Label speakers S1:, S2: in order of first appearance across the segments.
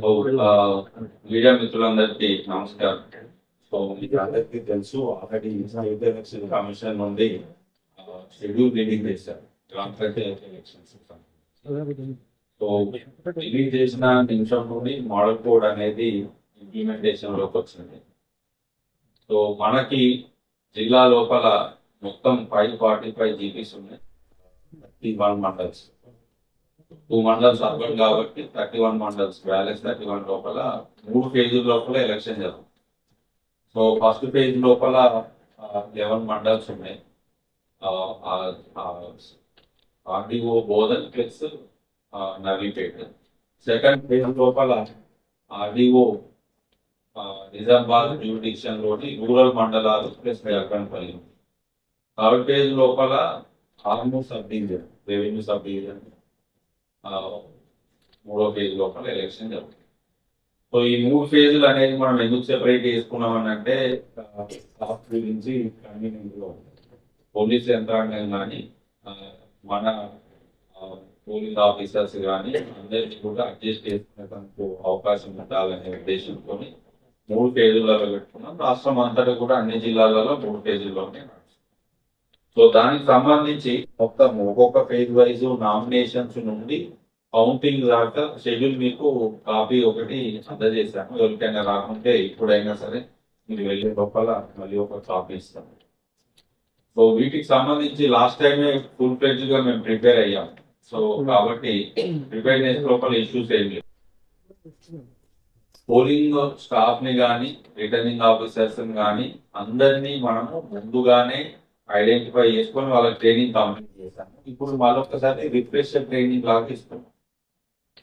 S1: Oh, uh, ఓ, media మిత్రులందరికీ నమస్కారం. So మీకు అందరికీ తెలుసు ఆల్రెడీ స్టేట్ ఎలక్షన్ కమిషన్ నుండి షెడ్యూల్ రిలీజ్ చేశారు. గ్రామ పంచాయతీ ఎలక్షన్స్ సో రిలీజ్ చేసిన నిమిషం నుండి మోడల్ కోడ్ అనేది ఇంప్లిమెంటేషన్లోకి వచ్చింది. సో మనకి జిల్లా లోపల మొత్తం ఫైవ్ ఫార్టీ ఫైవ్ జీబీస్ ఉన్నాయి. Thirty one mandals two mandals urban కాబట్టి thirty one mandals balance thirty one లోపల మూడు ఫేజుల లోపల ఎలక్షన్ జరుగుతుంది. సో ఫస్ట్ ఫేజ్ లోపల లెవెన్ మండల్స్ ఉన్నాయి. RDO Bodhan plus Navipet second phase లోపల ఆర్డీఓ నిజామాబాద్ జ్యూడిక్షన్లోని రూరల్ మండలాలు ప్లస్ అర్బన్పల్లి థర్డ్ ఫేజ్ లోపల almost sub division revenue sub మూడో ఫేజ్ లోపల ఎలక్షన్ జరుగుతుంది. సో ఈ మూడు ఫేజులు అనేది మనం ఎందుకు సెపరేట్ చేసుకున్నాం అంటే స్టాఫ్ గురించి కన్వీనియంట్లో పోలీస్ యంత్రాంగం కానీ మన పోలీస్ ఆఫీసర్స్ కానీ అందరికీ కూడా అడ్జస్ట్ చేసుకునేందుకు అవకాశం ఉండాలనే ఉద్దేశంతో మూడు ఫేజులలో పెట్టుకున్నాం. రాష్ట్రం అంతటా కూడా అన్ని జిల్లాలలో మూడు ఫేజుల్లోనే నడుస్తుంది. సో దానికి సంబంధించి మొత్తం ఒక్కొక్క ఫేజ్ వైజ్ నామినేషన్స్ నుండి కౌంటింగ్ దాకా షెడ్యూల్ మీకు కాపీ ఒకటి అందజేశాను ఎవరికైనా రాకుంటే ఇప్పుడైనా సరే మీరు వెళ్ళే లోపల మళ్ళీ ఒక కాపీ ఇస్తాను సో వీటికి సంబంధించి లాస్ట్ టైమే ఫుల్ ఫ్లెడ్జ్గా మేము ప్రిపేర్ అయ్యాం సో కాబట్టి ప్రిపేర్నెస్ లోపల ఇష్యూస్ ఏం లేవు. పోలింగ్ స్టాఫ్ని కానీ రిటర్నింగ్ ఆఫీసర్స్ కానీ అందరినీ మనము ముందుగానే ఐడెంటిఫై చేసుకొని వాళ్ళకి ట్రైనింగ్ కంప్లీట్ చేశాము ఇప్పుడు మళ్ళొకసారి రిఫ్రెష్ ట్రైనింగ్ లాగా ఇస్తాం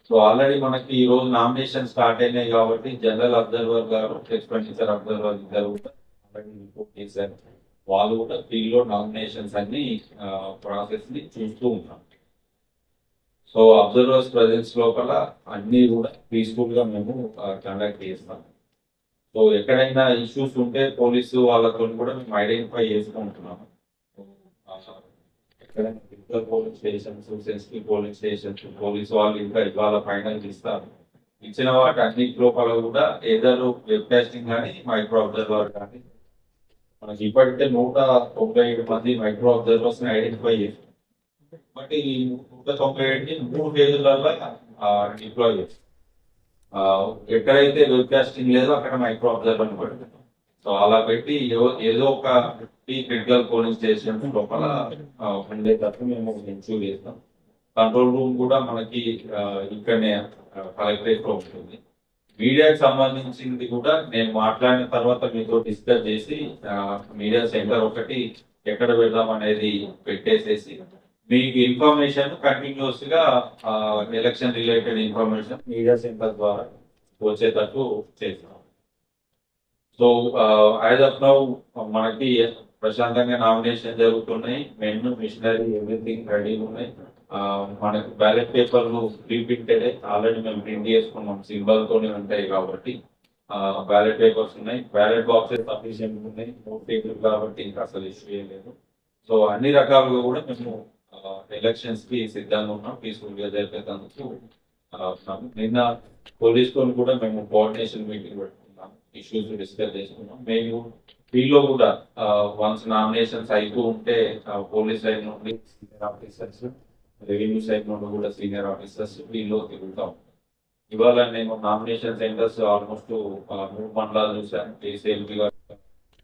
S1: సో ఆల్రెడీ మనకి ఈ రోజు నామినేషన్ స్టార్ట్ అయినాయి కాబట్టి జనరల్ అబ్జర్వర్ గారు ఎక్స్పెండిచర్ అబ్జర్వర్ ఇద్దరు కూడా చేశారు. వాళ్ళు కూడా ఫీల్డ్లో నామినేషన్స్ అన్ని ప్రాసెస్ని చూస్తూ ఉన్నాం సో అబ్జర్వర్స్ ప్రజెన్స్ లోపల అన్ని కూడా పీస్ఫుల్గా మేము కండక్ట్ చేస్తాం. సో ఎక్కడైనా ఇష్యూస్ ఉంటే పోలీసు వాళ్ళతో కూడా మేము ఐడెంటిఫై చేసుకుంటున్నాము ఎక్కడైనా polling stations sensitive polling stations police వాళ్ళు ఇంకా ఇవాళ ఫైనల్ ఇస్తారు. ఇచ్చిన వాటి అన్ని లోపల కూడా ఏదో వెబ్ కాస్టింగ్ కానీ మైక్రో అబ్జర్వర్ కానీ మనకి ఇప్పటికే నూట తొంభై ఏడు మంది మైక్రో అబ్జర్వర్స్ని ఐడెంటిఫై చేస్తారు బట్ ఈ నూట తొంభై ఏడుని మూడు ఫేజులలో డిప్లాయ్ చేస్తారు ఎక్కడైతే వెబ్ కాస్టింగ్ లేదో అక్కడ మైక్రో అబ్జర్వర్ పెడతాం సో అలా పెట్టి ఏదో ఒక ఈ క్రిటికల్ పోలింగ్ స్టేషన్ లోపల ఉండేటట్టు మేము ఎన్షూర్ చేస్తాం కంట్రోల్ రూమ్ కూడా మనకి ఇక్కడనే కలెక్టరేట్లో ఉంటుంది. మీడియాకి సంబంధించింది కూడా నేను మాట్లాడిన తర్వాత మీతో డిస్కస్ చేసి మీడియా సెంటర్ ఒకటి ఎక్కడ పెడదాం అనేది పెట్టేసేసి మీకు ఇన్ఫర్మేషన్ కంటిన్యూస్గా election related information media centre ద్వారా వచ్చేటట్టు చేస్తాం. సో యాజ్ ఆఫ్ నౌ మనకి ప్రశాంతంగా నామినేషన్ జరుగుతున్నాయి. మెను మిషనరీ ఎవ్రీథింగ్ రెడీ ఉన్నాయి. మనకు బ్యాలెట్ పేపర్లు ప్రీ ప్రింటెడ్ ఆల్రెడీ మేము ప్రింట్ చేసుకున్నాం. సింబల్ తోనే ఉంటాయి కాబట్టి బ్యాలెట్ పేపర్స్ ఉన్నాయి. బ్యాలెట్ బాక్సెస్ సఫిషియెంట్ ఉన్నాయి. నోట్ పేపర్ కాబట్టి ఇంకా అసలు ఇష్యూ ఏం లేదు. సో అన్ని రకాలుగా కూడా మేము ఎలక్షన్స్కి సిద్ధంగా ఉన్నాం. పీస్ఫుల్గా జరిపేందుకు ఉన్నాము. నిన్న పోలీస్తో కూడా మేము కోఆర్డినేషన్ మీటింగ్ పెట్టుకున్నాం. ఇష్యూస్ డిస్కస్ చేసుకున్నాం. మేము వీళ్ళు కూడా వన్స్ నామినేషన్స్ అయిపో ఉంటే పోలీస్ సైడ్ నుండి సీనియర్ ఆఫీసర్స్ రెవెన్యూ సైడ్ నుండి కూడా సీనియర్ ఆఫీసర్స్ వీళ్ళు తిరుగుతాం ఇవాళ నేను నామినేషన్ సెంటర్స్ ఆల్మోస్ట్ మూడు మండలాలు చూశాను. కేసీఎల్పీ గారు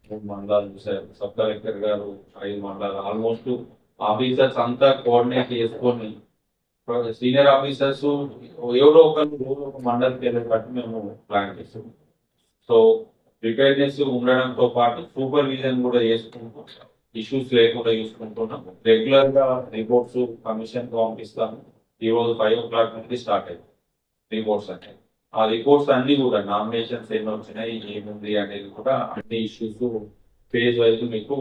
S1: మూడు మండలాలు చూశారు. సబ్ కలెక్టర్ గారు ఐదు మండలాలు. ఆల్మోస్ట్ ఆఫీసర్స్ అంతా కోఆర్డినేట్ చేసుకొని సీనియర్ ఆఫీసర్స్ ఎవరో ఒకరు ఒక మండలికి వెళ్ళేటట్టు మేము ప్లాన్ చేస్తాం సో ప్రిపేర్నెస్ ఉండడంతో పాటు సూపర్విజన్ కూడా చేసుకుంటూ ఇష్యూస్ లేకుండా చూసుకుంటున్నాం. రెగ్యులర్గా రిపోర్ట్స్ కమిషన్ పంపిస్తాము. ఈ రోజు ఫైవ్ ఓ క్లాక్ నుండి స్టార్ట్ అయింది రిపోర్ట్స్ అంటే ఆ రిపోర్ట్స్ అన్ని కూడా నామినేషన్స్ ఏమి వచ్చినాయి ఏముంది అనేది కూడా అన్ని ఇష్యూస్ ఫేజ్ వైజ్ మీకు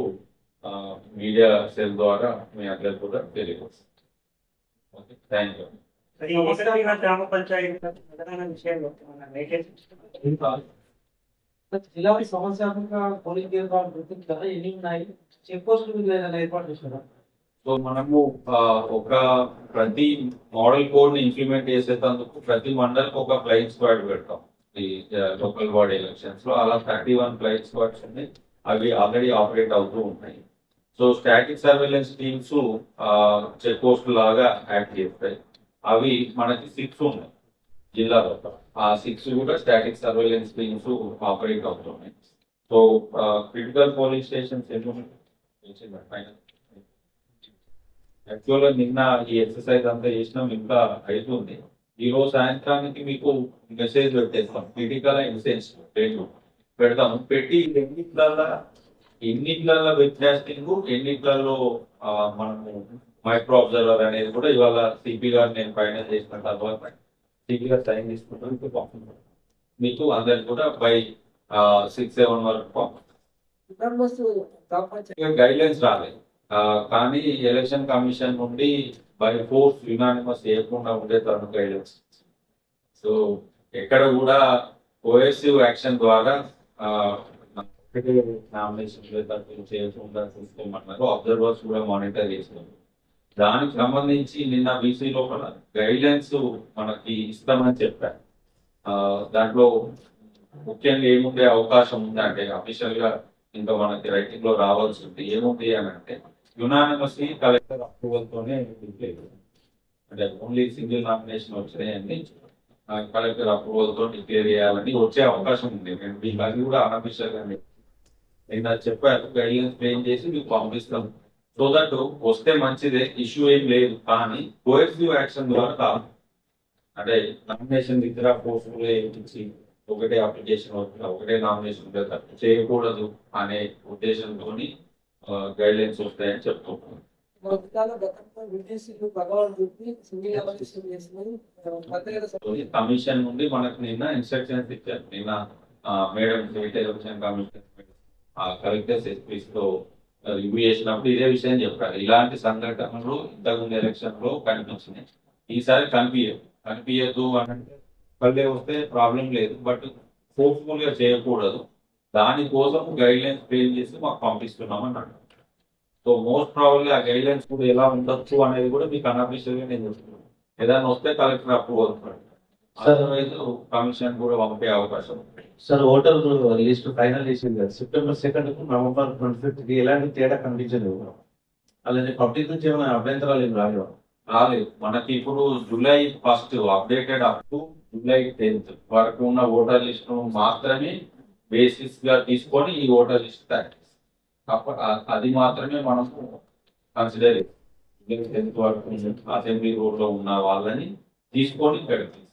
S1: మీడియా సెల్ ద్వారా మీ అందరు కూడా తెలియవచ్చు ఓకే థ్యాంక్ యూ.
S2: గ్రామ పంచాయతీ విషయంలో మన
S3: జిల్లాకి సమస్యాత్మక పోలింగ్ కేంద్రాలు గుర్తించారా ఎన్ని ఉన్నాయి? చెక్ పోస్టులు మీరు ఏదైనా ఏర్పాటు చేశారా?
S1: సో మనము ఒక ప్రతి మోడల్ కోడ్ని ఇంప్లిమెంట్ చేసేటందుకు ప్రతి మండలికి ఒక ఫ్లైట్ స్క్వాడ్ పెడతాం. ఈ లోకల్ బాడీ ఎలక్షన్స్లో అలా థర్టీ వన్ ఫ్లైట్ స్క్వాడ్స్ ఉన్నాయి. అవి ఆల్రెడీ ఆపరేట్ అవుతూ ఉంటాయి so static surveillance teams check post లాగా యాక్ట్ చేస్తాయి. అవి మనకి సిక్స్ ఉన్నాయి జిల్లాలో ఆ సిక్స్ కూడా స్టాటిక్ సర్వేలెన్స్ టీమ్స్ ఆపరేట్ అవుతున్నాయి. సో క్రిటికల్ పోలింగ్ స్టేషన్స్ ఏమి యాక్చువల్గా నిన్న ఈ ఎక్సర్సైజ్ అంతా చేసినాం ఇంకా అవుతుంది ఈ రోజు సాయంత్రానికి మీకు మెసేజ్ పెట్టేస్తాం. క్రిటికల్ ఇన్సెన్స్ రెండు పెడతాం పెట్టి ఎన్నిట్లలో ఎన్నిట్లలో వెబ్కాస్టింగ్ ఎన్నిట్లలో మనము మైక్రో అబ్జర్వర్ అనేది కూడా ఇవాళ సిపి గారు నేను ఫైనల్ చేసిన తర్వాత గారు సైన్ తీసుకుంటాం మీకు పంపుతాం మీకు అందరికి కూడా బై సిక్స్ సెవెన్ వరకు పంపుతాం గైడ్ లైన్స్ రాలేదు కానీ ఎలక్షన్ కమిషన్ నుండి బై ఫోర్స్ యునానిమస్ చేయకుండా ఉండే తరుణ గైడెన్స్ సో ఎక్కడ కూడా కోఎసివ్ యాక్షన్ ద్వారా నామినేషన్ చేయకుండా చూసుకోమన్నారు. అబ్జర్వర్స్ కూడా మానిటర్ చేస్తున్నారు. దానికి సంబంధించి నిన్న బీసీ లోపల గైడ్లైన్స్ మనకి ఇస్తామని చెప్పారు. దాంట్లో ముఖ్యంగా ఏముండే అవకాశం ఉంది అంటే అఫీషియల్గా ఇంకా మనకి రైటింగ్లో రావాల్సి ఉంది. ఏముంది అని అంటే యునానిమస్లీ కలెక్టర్ అప్రూవల్ తోనే అంటే ఓన్లీ సింగిల్ నామినేషన్ వచ్చినాయండి. కలెక్టర్ అప్రూవల్తో డిక్లేర్ చేయాలని వచ్చే అవకాశం ఉంది. నేను మీకు అది కూడా అనఫీషియల్గా నేను అది చెప్పాను గైడ్లైన్స్ ఫ్రేమ్ చేసి మీకు పంపిస్తాం. సో దట్ వస్తే మంచిదే ఇష్యూ ఏం లేదు. కానీ కోఎసివ్ యాక్షన్ ద్వారా కాదు. అంటే నామినేషన్ ఇతర పోస్టులు ఇచ్చి ఒకటే అప్లికేషన్ ఒకటే నామినేషన్ చేయకూడదు అనే ఉద్దేశంతో గైడ్ లైన్స్ వస్తాయని చెప్తున్నాను. కమిషన్ నుండి మనకు నిన్న ఇన్స్ట్రక్షన్స్ ఇచ్చారు. నిన్న మేడం స్టేట్ ఎలక్షన్ కమిషన్ ఆ కలెక్టర్స్ ఎస్పీస్తో రివ్యూ చేసినప్పుడు ఇదే విషయం చెప్పారు ఇలాంటి సంఘటనలు ఇంతకుముందు ఎలక్షన్లో కనిపించినాయి. ఈసారి కనిపించదు కనిపించదు అంటే వస్తే ప్రాబ్లం లేదు. బట్ ఫోర్స్ఫుల్గా చేయకూడదు. దానికోసం గైడ్ లైన్స్ ఫెయిల్ చేసి మాకు పంపిస్తున్నాం అన్నాడు. సో మోస్ట్ ప్రాబ్లీ ఆ గైడ్ లైన్స్ కూడా ఎలా ఉండొచ్చు అనేది కూడా మీకు అనఫిషియల్ నేను చెప్తున్నాను. ఏదైనా వస్తే కలెక్టర్ అప్రూవల్ అదర్వైజ్ కమిషన్ కూడా పంపే అవకాశం.
S4: సార్ ఓటర్ లిస్ట్ ఫైనల్ చేసింది కదా. సెప్టెంబర్ సెకండ్కు నవంబర్ ట్వంటీ ఫిఫ్త్కి ఎలాంటి తేడా కనిపించలేదు అలానే పబ్లిక్ నుంచి ఏమైనా అభ్యంతరాలు ఏమి రాలేవు?
S1: రాలేదు. మనకి ఇప్పుడు July first updated up to July tenth వరకు ఉన్న ఓటర్ లిస్ట్ మాత్రమే బేసిస్గా తీసుకొని ఈ ఓటర్ లిస్ట్ తయారు అది మాత్రమే మనం కన్సిడర్ టెన్త్ వరకు అసెంబ్లీ రోడ్లో ఉన్న వాళ్ళని తీసుకొని పెడతాం